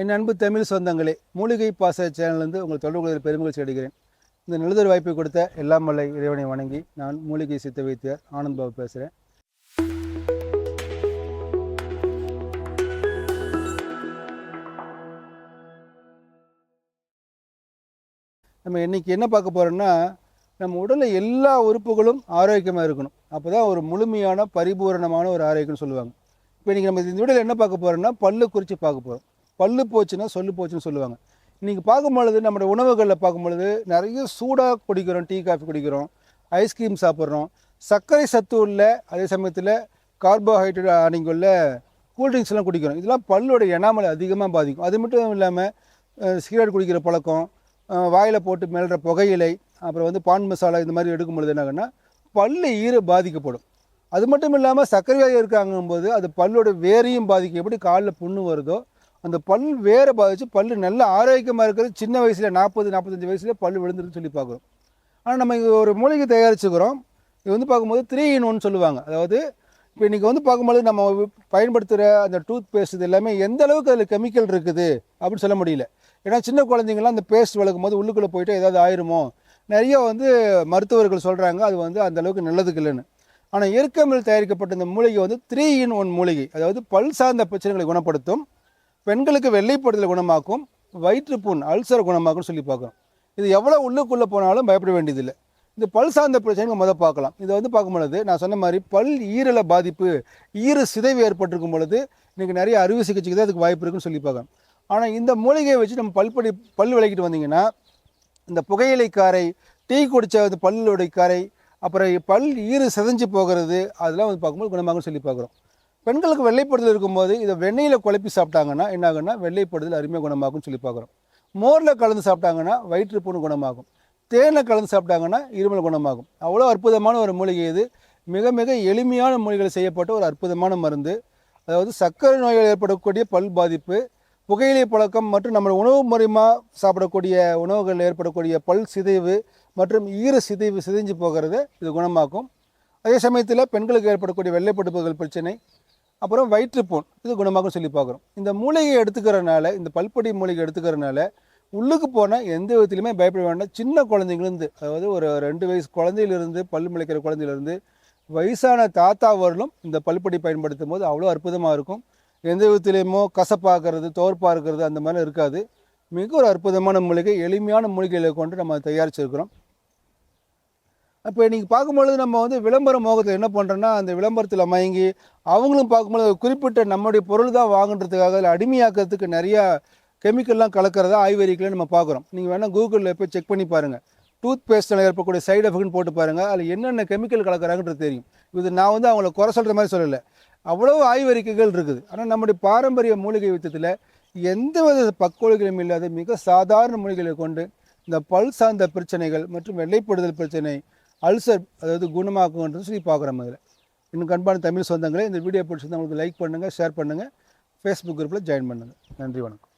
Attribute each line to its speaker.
Speaker 1: என் அன்பு தமிழ் சொந்தங்களே மூலிகை பாச சேனல்லேருந்து உங்கள் தொடர்பு கொள்வதில் பெருமகிழ்ச்சி அடைகிறேன். இந்த நிலதொரு வாய்ப்பை கொடுத்த எல்லாம் வல்ல இறைவனை வணங்கி நான் மூலிகை சித்த வைத்தியர் ஆனந்த் பாபு பேசுகிறேன் நம்ம இன்னைக்கு என்ன பார்க்க போகிறோம்னா நம்ம உடலில் எல்லா உறுப்புகளும் ஆரோக்கியமாக இருக்கணும். அப்போ தான் ஒரு முழுமையான பரிபூரணமான ஒரு ஆரோக்கியம்னு சொல்லுவாங்க. இப்போ இன்றைக்கி நம்ம இந்த உடலில் என்ன பார்க்க போகிறோம்னா பல்லு குறித்து பார்க்க போகிறோம் பல்லு போச்சுன்னா சொல்லு போச்சுன்னு சொல்லுவாங்க. இன்றைக்கி பார்க்கும்பொழுது நம்மளோட உணவுகளில் பார்க்கும் பொழுது நிறைய சூடாக குடிக்கிறோம் டீ காஃபி குடிக்கிறோம் ஐஸ்கிரீம் சாப்பிட்றோம். சர்க்கரை சத்து உள்ள அதே சமயத்தில் கார்போஹைட்ரேட் அடங்கியுள்ள கூல்ட்ரிங்க்ஸ்லாம் குடிக்கிறோம். இதெல்லாம் பல்லோட எனாமல் அதிகமாக பாதிக்கும். அது மட்டும் இல்லாமல் சிகரெட் குடிக்கிற பழக்கம் வாயில் போட்டு மெல்ற புகையிலை அப்புறம் வந்து பான் மசாலா இந்த மாதிரி எடுக்கும் பொழுது என்னாகன்னா பல்லு ஈர பாதிக்கப்படும். அது மட்டும் இல்லாமல் சர்க்கரை வியாதி இருக்காங்கும்போது அது பல்லோட வேரையும் பாதிக்கும். எப்படி காலில் புண்ணு வருதோ அந்த பல் வேறு பாதிச்சு பல் நல்ல ஆரோக்கியமாக இருக்கிறது. சின்ன வயசில் நாற்பது நாற்பத்தஞ்சு வயசில் பல் விழுந்துருன்னு சொல்லி பார்க்குறோம். ஆனால் நம்ம இங்கே ஒரு மூலிகை தயாரிச்சுக்கிறோம். இது வந்து பார்க்கும்போது த்ரீ இன் ஒன் சொல்லுவாங்க. அதாவது இப்போ இன்றைக்கி வந்து பார்க்கும்போது நம்ம பயன்படுத்துகிற அந்த டூத் பேஸ்ட் இது எல்லாமே எந்த அளவுக்கு அதில் கெமிக்கல் இருக்குது அப்படின்னு சொல்ல முடியல. ஏன்னா சின்ன குழந்தைங்களாம் அந்த பேஸ்ட் வளர்க்கும் போது உள்ளுக்குள்ளே போயிட்டு ஏதாவது ஆயிருமோ? நிறைய வந்து மருத்துவர்கள் சொல்கிறாங்க அது வந்து அந்த அளவுக்கு நல்லதுக்கு இல்லைன்னு. ஆனால் இயற்கை தயாரிக்கப்பட்ட இந்த மூலிகை வந்து த்ரீ இன் ஒன் மூலிகை அதாவது பல் சார்ந்த பிரச்சனைகளை குணப்படுத்தும். பெண்களுக்கு வெள்ளைப்படுதலை குணமாக்கும் வயிற்றுப்புண் அல்சர் குணமாக்கும்னு சொல்லி பார்க்குறோம். இது எவ்வளோ உள்ளுக்குள்ளே போனாலும் பயப்பட வேண்டியதில்லை. இந்த பல் சார்ந்த பிரச்சனைகள் முதல் பார்க்கலாம். இதை வந்து பார்க்கும் பொழுது நான் சொன்ன மாதிரி பல் ஈரல பாதிப்பு ஈர சிதைவு ஏற்பட்டிருக்கும் பொழுது இன்றைக்கி நிறைய அறுவை சிகிச்சைக்கு தான் அதுக்கு வாய்ப்பு இருக்குன்னு சொல்லி பார்க்கலாம் ஆனால் இந்த மூலிகையை வச்சு நம்ம பல்படி பல் விளக்கிட்டு வந்தீங்கன்னா இந்த புகையிலை காரை டீ குடித்த அந்த பல்லுடைய காரை அப்புறம் பல் ஈறு சிதைஞ்சு போகிறது அதெல்லாம் வந்து பார்க்கும்போது குணமாகும்னு சொல்லி பார்க்குறோம். பெண்களுக்கு வெள்ளைப்படுதல் இருக்கும்போது இதை வெண்ணெயில் குழப்பி சாப்பிட்டாங்கன்னா என்ன ஆகுன்னா வெள்ளைப்படுதல் அருமையாக குணமாகும்னு சொல்லி பார்க்குறோம். மோரில் கலந்து சாப்பிட்டாங்கன்னா வயிற்றுப்புண்ணு குணமாகும். தேனில் கலந்து சாப்பிட்டாங்கன்னா இருமல் குணமாகும். அவ்வளோ அற்புதமான ஒரு மூலிகை இது. மிக மிக எளிமையான மூலிகைகள் செய்யப்பட்ட ஒரு அற்புதமான மருந்து. அதாவது சர்க்கரை நோயால் ஏற்படக்கூடிய பல் பாதிப்பு புகையிலை பழக்கம் மற்றும் நம்ம உணவு முறைமா சாப்பிடக்கூடிய உணவுகளில் ஏற்படக்கூடிய பல் சிதைவு மற்றும் ஈர சிதைவு சிதைஞ்சு போகிறத இது குணமாக்கும் அதே சமயத்தில் பெண்களுக்கு ஏற்படக்கூடிய வெள்ளைப்படுப்புகள் பிரச்சனை அப்புறம் வயிற்றுப்போன் இது குணமாகும் சொல்லி பார்க்குறோம். இந்த மூலிகையை எடுத்துக்கிறனால இந்த பல்பொடி மூலிகை எடுத்துக்கிறனால உள்ளுக்கு போனால் எந்த விதத்துலையுமே பயப்பட வேண்டாம். சின்ன குழந்தைங்கலேருந்து அதாவது ஒரு ரெண்டு வயசு குழந்தையிலிருந்து பல் முளைக்கிற குழந்தையிலேருந்து வயசான தாத்தா வரலும் இந்த பல்பொடி பயன்படுத்தும் போது அவ்வளோ அற்புதமாக இருக்கும். எந்த விதத்துலேயுமோ கசப்பாகிறது தோற்பாக இருக்கிறது அந்த மாதிரி இருக்காது. மிக ஒரு அற்புதமான மூலிகை எளிமையான மூலிகைகளை கொண்டு நம்ம தயாரிச்சிருக்கிறோம். அப்போ நீங்கள் பார்க்கும்பொழுது நம்ம வந்து விளம்பர மோகத்தில் என்ன பண்ணுறோன்னா அந்த விளம்பரத்தில் மயங்கி அவங்களும் பார்க்கும்பொழுது குறிப்பிட்ட நம்முடைய பொருள் தான் வாங்குன்றதுக்காக அதில் அடிமையாக்கிறதுக்கு நிறையா கெமிக்கல்லாம் கலக்கிறதா ஆய்வறிக்கையில் நம்ம பார்க்குறோம். நீங்கள் வேணால் கூகுளில் போய் செக் பண்ணி பாருங்கள் டூத் பேஸ்ட்டில் ஏற்படக்கூடிய சைடு எஃபெக்ட்னு போட்டு பாருங்கள் அதில் என்னென்ன கெமிக்கல் கலக்கிறாங்கன்றது தெரியும். இது நான் வந்து அவங்கள குறை சொல்கிற மாதிரி சொல்லலை. அவ்வளோ ஆய்வறிக்கைகள் இருக்குது. ஆனால் நம்முடைய பாரம்பரிய மூலிகை வித்தத்தில் எந்த வித பக்கோழிகளும் இல்லாத மிக சாதாரண மூலிகைகளை கொண்டு இந்த பல் சார்ந்த பிரச்சனைகள் மற்றும் வெள்ளைப்படுதல் பிரச்சனை அல்சர் அதாவது குணமாக்குன்றது சொல்லி பார்க்குறோம் அதில் இன்னும் கண்பான தமிழ் சொந்தங்களே இந்த வீடியோ பிடிச்சிருந்தா உங்களுக்கு லைக் பண்ணுங்கள் ஷேர் பண்ணுங்கள் ஃபேஸ்புக் குரூப்பில் ஜாயின் பண்ணுங்கள் நன்றி வணக்கம்.